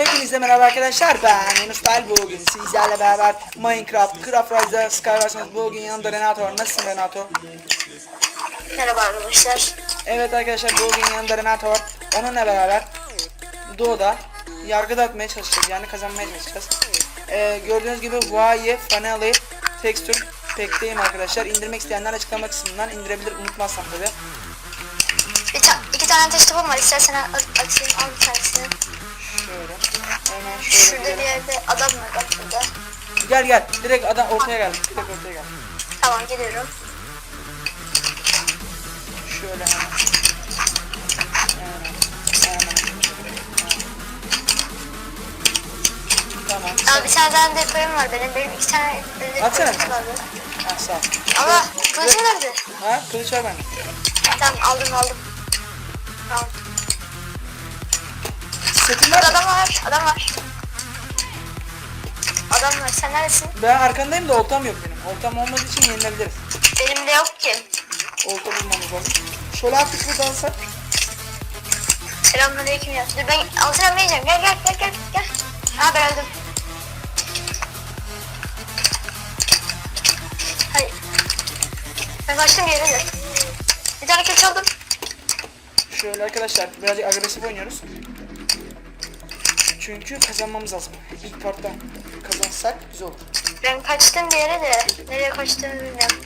Hepinize merhaba arkadaşlar. Ben Yunus Style bugün sizlerle beraber Minecraft, Craft Rise'da Skywars'ınız bugün yanımda Renato var. Nasılsın Renato? Merhaba arkadaşlar. Evet arkadaşlar bugün yanımda Renato var. Onunla beraber Doğu'da yargı dağıtmaya çalışacağız. Yani kazanmaya çalışacağız. Ee, Gördüğünüz gibi Huawei Finally Texture Pack'teyim arkadaşlar. İndirmek isteyenler açıklama kısmından indirebilir. Unutmazsam tabi Bir ta iki tane test var. İstersen at atayım. Al bir tanesini. Hemen Şurada bir yerde adam var bak burada. Gel gel direkt adam ortaya gel direkt ortaya gel Tamam geliyorum. Şöyle hemen. Hemen. Hemen. Tamam. Aa, bir tane daha depoyum var benim. Benim iki tane depoyum Atsana. vardı. Ha, sağ ol. Allah kılıcım nerede? Ha kılıç var bende. Tamam aldım aldım. Tamam. Setin var mı? adam var. Adam var. Adam var. Sen neredesin? Ben arkandayım da oltam yok benim. Oltam olmadığı için yenilebiliriz. Benim de yok ki. Olta bulmamız lazım. Şöyle hafif bir dansak. Selamünaleyküm ya. Dur ben altına yiyeceğim. Gel gel gel gel gel. Ha ben öldüm. Hayır. Ben kaçtım yere de. Bir tane kill çaldım. Şöyle arkadaşlar birazcık agresif oynuyoruz. Çünkü kazanmamız lazım. İlk parttan kazansak güzel olur. Ben kaçtım bir yere de. Nereye kaçtığımı bilmiyorum.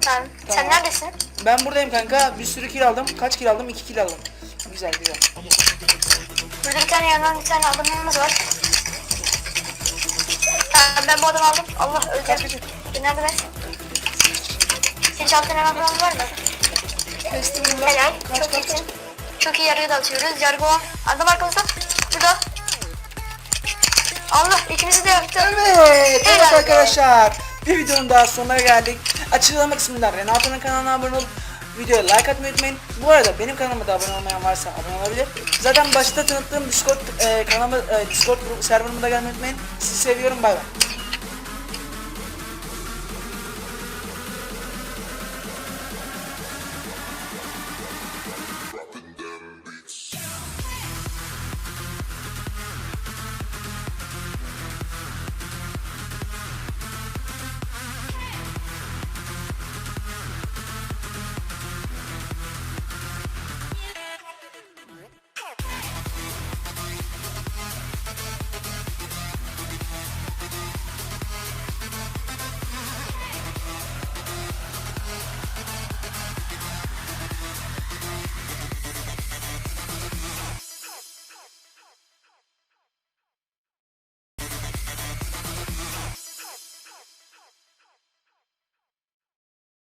Tamam. Sen Tamam. neredesin? Ben buradayım kanka. Bir sürü kill aldım. Kaç kill aldım? 2 kill aldım. Güzel güzel. Burada bir tane yandan bir tane adamımız var. Tamam ben bu adamı aldım. Allah Kaç kaç. Nerede ben? Senin çantan hemen falan var mı? Kestim bunu. Helal. Kaç Çok kaç iyisin. Çok iyi yargı dağıtıyoruz. Yargı olan. Adam arkamızda. Burada. Allah ikimizi de yaktı. Evet, evet Helal arkadaşlar. Bir videonun daha sonuna geldik. Açıklama kısmında Renato'nun kanalına abone olup videoya like atmayı unutmayın. Bu arada benim kanalıma da abone olmayan varsa abone olabilir. Zaten başta tanıttığım Discord e, kanalıma e, Discord serverıma da gelmeyi unutmayın. Sizi seviyorum bay bay.